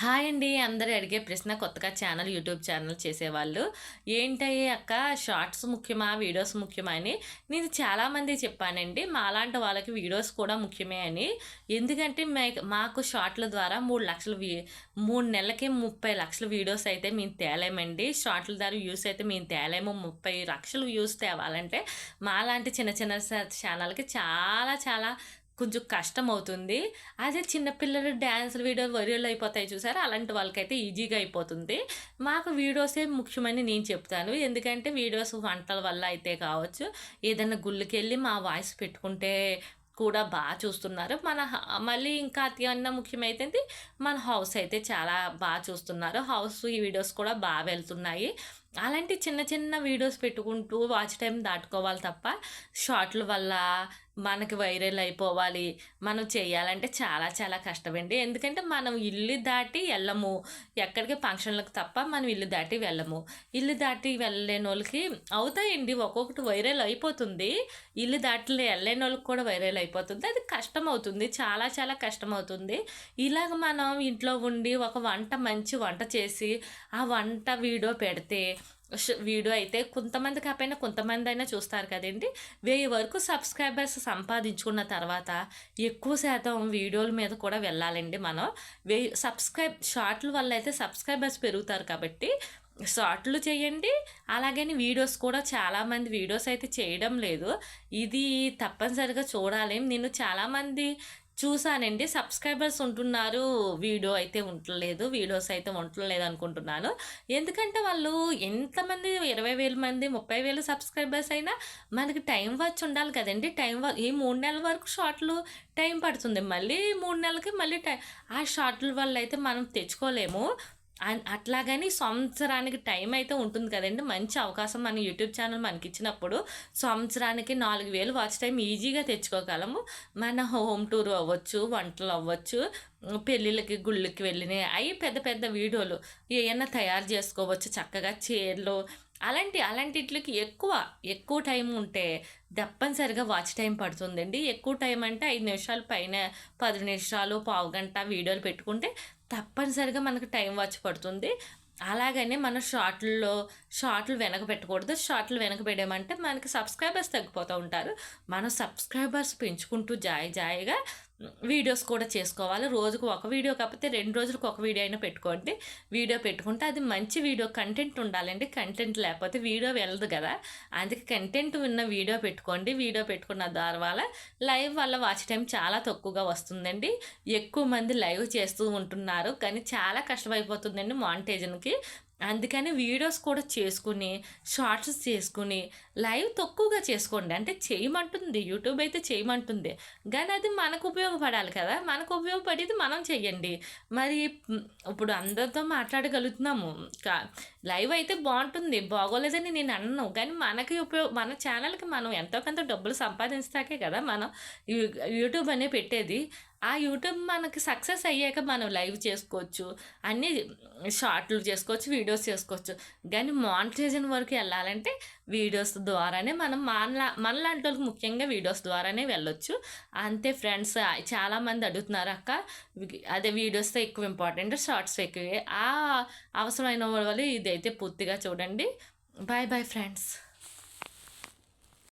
Hi అండి. అందరూ అడిగే ప్రశ్న కొత్తగా ఛానల్ యూట్యూబ్ ఛానల్ చేసేవాళ్ళు. ఏంటయ్యే అక్క? షార్ట్స్ ముఖ్యమా? వీడియోస్ ముఖ్యమా అని నేను చాలామంది చెప్పానండి. మాలాంటి వాళ్ళకి వీడియోస్ కూడా ముఖ్యమే అని. ఎందుకంటే మాకు షార్ట్ల ద్వారా మూడు లక్షల మూడు నెలలకి ముప్పై లక్షల వీడియోస్ అయితే మేము తేలేమండి. షార్ట్ల ద్వారా వ్యూస్ అయితే మేము తేలేము. ముప్పై లక్షలు వ్యూస్ తేవాలంటే మాలాంటి చిన్న చిన్న ఛానల్కి చాలా చాలా కొంచెం కష్టం అవుతుంది అదే చిన్నపిల్లలు డ్యాన్స్ వీడియోలు వైరల్ అయిపోతాయి చూసారా? అలాంటి వాళ్ళకైతే ఈజీగా అయిపోతుంది. మాకు వీడియోసే ముఖ్యమని నేను చెప్తాను. ఎందుకంటే వీడియోస్ వంటల వల్ల అయితే కావచ్చు. ఏదైనా గుళ్ళకి వెళ్ళి మా వాయిస్ పెట్టుకుంటే కూడా బాగా చూస్తున్నారు. మన మళ్ళీ ఇంకా అత్యన్న ముఖ్యమైతే మన హౌస్ అయితే చాలా బాగా చూస్తున్నారు. హౌస్ ఈ వీడియోస్ కూడా బాగా వెళ్తున్నాయి. అలాంటి చిన్న చిన్న వీడియోస్ పెట్టుకుంటూ వాచ్ టైం దాటుకోవాలి తప్ప షార్ట్ల వల్ల మనకి వైరల్ అయిపోవాలి మనం చేయాలంటే చాలా చాలా కష్టమండి. ఎందుకంటే మనం ఇల్లు దాటి వెళ్ళము. ఎక్కడికి ఫంక్షన్లకు తప్ప మనం ఇల్లు దాటి వెళ్ళము. ఇల్లు దాటి వెళ్ళలేని వాళ్ళకి అవుతాయండి. ఒక్కొక్కటి వైరల్ అయిపోతుంది. ఇల్లు దాటి వెళ్ళలేని వాళ్ళకి కూడా వైరల్ అయిపోతుంది. అది కష్టం అవుతుంది చాలా చాలా కష్టం అవుతుంది ఇలాగ మనం ఇంట్లో ఉండి ఒక వంట మంచి వంట చేసి ఆ వంట వీడియో పెడితే వీడియో అయితే కొంతమంది కాకపోయినా కొంతమంది అయినా చూస్తారు కదండి. వెయ్యి వరకు సబ్స్క్రైబర్స్ సంపాదించుకున్న తర్వాత ఎక్కువ శాతం వీడియోల మీద కూడా వెళ్ళాలండి మనం. వెయ్యి సబ్స్క్రైబ్ షార్ట్ల వల్ల అయితే సబ్స్క్రైబర్స్ పెరుగుతారు కాబట్టి షార్ట్లు చేయండి. అలాగని వీడియోస్ కూడా చాలామంది వీడియోస్ అయితే చేయడం లేదు. ఇది తప్పనిసరిగా చూడాలి. నేను చాలామంది చూసానండి సబ్స్క్రైబర్స్ ఉంటున్నారు. వీడియో అయితే ఉండలేదు వీడియోస్ అయితే ఉండలేదు అనుకుంటున్నాను. ఎందుకంటే వాళ్ళు ఎంతమంది? ఇరవై వేల మంది ముప్పై వేల సబ్స్క్రైబర్స్ అయినా మనకి టైం వచ్చి ఉండాలి కదండి. టైం ఈ మూడు నెలల వరకు షార్ట్లు టైం పడుతుంది. మళ్ళీ మూడు నెలలకి మళ్ళీ టైం ఆ షార్ట్ల వల్ల అయితే మనం తెచ్చుకోలేము. అట్లాగని సంవత్సరానికి టైం అయితే ఉంటుంది కదండి. మంచి అవకాశం మన యూట్యూబ్ ఛానల్ మనకి ఇచ్చినప్పుడు సంవత్సరానికి నాలుగు వేలు వాచ్ టైం ఈజీగా తెచ్చుకోగలము. మన హోమ్ టూర్ అవ్వచ్చు వంటలు అవ్వచ్చు పెళ్ళిళ్ళకి గుళ్ళకి వెళ్ళినాయి అవి పెద్ద పెద్ద వీడియోలు ఏమైనా తయారు చేసుకోవచ్చు. చక్కగా చీరలు అలాంటి అలాంటిట్లకి ఎక్కువ ఎక్కువ టైం ఉంటే తప్పనిసరిగా వాచ్ టైం పడుతుందండి. ఎక్కువ టైం అంటే ఐదు నిమిషాలు పైన పది నిమిషాలు పావు గంట వీడియోలు పెట్టుకుంటే తప్పనిసరిగా మనకు టైం వాచ్ పడుతుంది. అలాగనే మన షార్ట్లలో షార్ట్లు వెనక పెట్టకూడదు. షార్ట్లు వెనక పెట్టామంటే మనకి సబ్స్క్రైబర్స్ తగ్గిపోతూ ఉంటారు. మనం సబ్స్క్రైబర్స్ పెంచుకుంటూ జాయి జాయిగా వీడియోస్ కూడా చేసుకోవాలి. రోజుకు ఒక వీడియో కాకపోతే రెండు రోజులకు ఒక వీడియో అయినా పెట్టుకోండి. వీడియో పెట్టుకుంటే అది మంచి వీడియో కంటెంట్ ఉండాలండి. కంటెంట్ లేకపోతే వీడియో వెళ్ళదు కదా. అందుకే కంటెంట్ ఉన్న వీడియో పెట్టుకోండి. వీడియో పెట్టుకున్న ద్వారా లైవ్ వల్ల వాచ్ టైం చాలా తక్కువగా వస్తుందండి. ఎక్కువ మంది లైవ్ చేస్తూ ఉంటున్నారు. కానీ చాలా కష్టమైపోతుందండి మాంటేజన్కి అందుకని వీడియోస్ కూడా చేసుకుని షార్ట్స్ చేసుకుని లైవ్ తక్కువగా చేసుకోండి. అంటే చేయమంటుంది యూట్యూబ్ అయితే చేయమంటుంది. కానీ అది మనకు ఉపయోగపడాలి కదా. మనకు ఉపయోగపడేది మనం చెయ్యండి. మరి ఇప్పుడు అందరితో మాట్లాడగలుగుతున్నాము. లైవ్ అయితే బాగుంటుంది. బాగోలేదని నేను అన్నాను కానీ మనకి ఉపయోగ మన ఛానల్కి మనం ఎంతో కొంత డబ్బులు సంపాదించాకే కదా మనం యూట్యూబ్ అనే పెట్టేది. ఆ యూట్యూబ్ మనకి సక్సెస్ అయ్యాక మనం లైవ్ చేసుకోవచ్చు. అన్నీ షార్ట్లు చేసుకోవచ్చు వీడియోస్ చేసుకోవచ్చు. కానీ మానిటైజేషన్ వరకు వెళ్ళాలంటే వీడియోస్ ద్వారానే మనం మన మనలాంటి వాళ్ళకి ముఖ్యంగా వీడియోస్ ద్వారానే వెళ్ళొచ్చు. అంతే ఫ్రెండ్స్ చాలామంది అడుగుతున్నారు అక్క అదే వీడియోస్తో ఎక్కువ ఇంపార్టెంట్ షార్ట్స్ ఎక్కువ? ఆ అవసరమైన వాళ్ళు ఇదైతే పూర్తిగా చూడండి. Bye bye friends